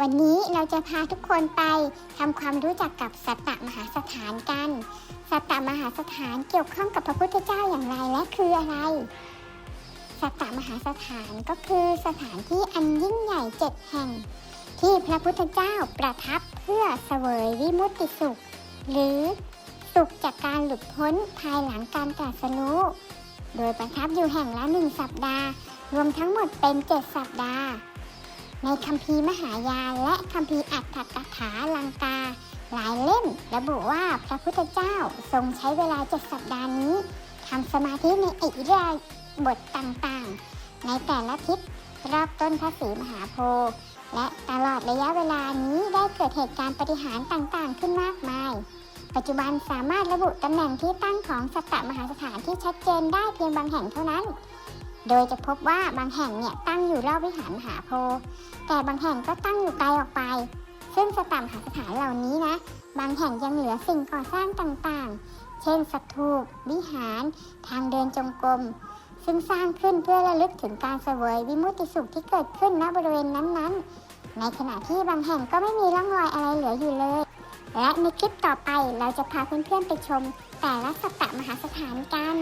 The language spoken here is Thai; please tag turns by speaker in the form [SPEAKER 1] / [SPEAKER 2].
[SPEAKER 1] วันนี้เราจะพาทุกคนไปทำความรู้จักกับสัตตมหาสถานกัน สัตตมหาสถานเกี่ยวข้องกับพระพุทธเจ้าอย่างไรและคืออะไร สัตตมหาสถานก็คือสถานที่อันยิ่งใหญ่เจ็ดแห่ง ที่พระพุทธเจ้าประทับเพื่อเสวยวิมุตติสุข หรือสุขจากการหลุดพ้นภายหลังการตรัสรู้โดยประทับอยู่แห่งละหนึ่งสัปดาห์ รวมทั้งหมดเป็นเจ็ดสัปดาห์ ในคัมภีร์มหายานและคัมภีร์อัตถกถาลังกา หลายเล่มระบุว่าพระพุทธเจ้าทรงใช้เวลาเจ็ดสัปดาห์นี้ทำสมาธิในอิริยาบทต่างๆ ในแต่ละทิศรอบต้นพระศรีมหาโพธิ์และตลอดระยะเวลานี้ได้เกิดเหตุการณ์ปฏิหารต่างๆ ขึ้นมากมาย ปัจจุบันสามารถระบุตำแหน่งที่ตั้งของสัตตมหาสถานที่ชัดเจนได้เพียงบางแห่งเท่านั้น โดยจะพบว่าบางแห่งเนี่ยตั้งอยู่รอบวิหารมหาโพธิ์แต่บางแห่งก็ตั้งอยู่ไกลออกไป ซึ่งสตมหาสถานเหล่านี้นะ บางแห่งยังเหลือสิ่งก่อสร้างต่างๆ เช่นสถูปวิหาร ทางเดินจงกรมซึ่งสร้างขึ้นเพื่อระลึกถึงการเสวยวิมุตติสุขที่เกิดขึ้นณบริเวณนั้นๆ ในขณะที่บางแห่งก็ไม่มีร่องรอยอะไรเหลืออยู่เลย และในคลิปต่อไปเราจะพาเพื่อนๆไปชม แต่ละสัตตมหาสถานกัน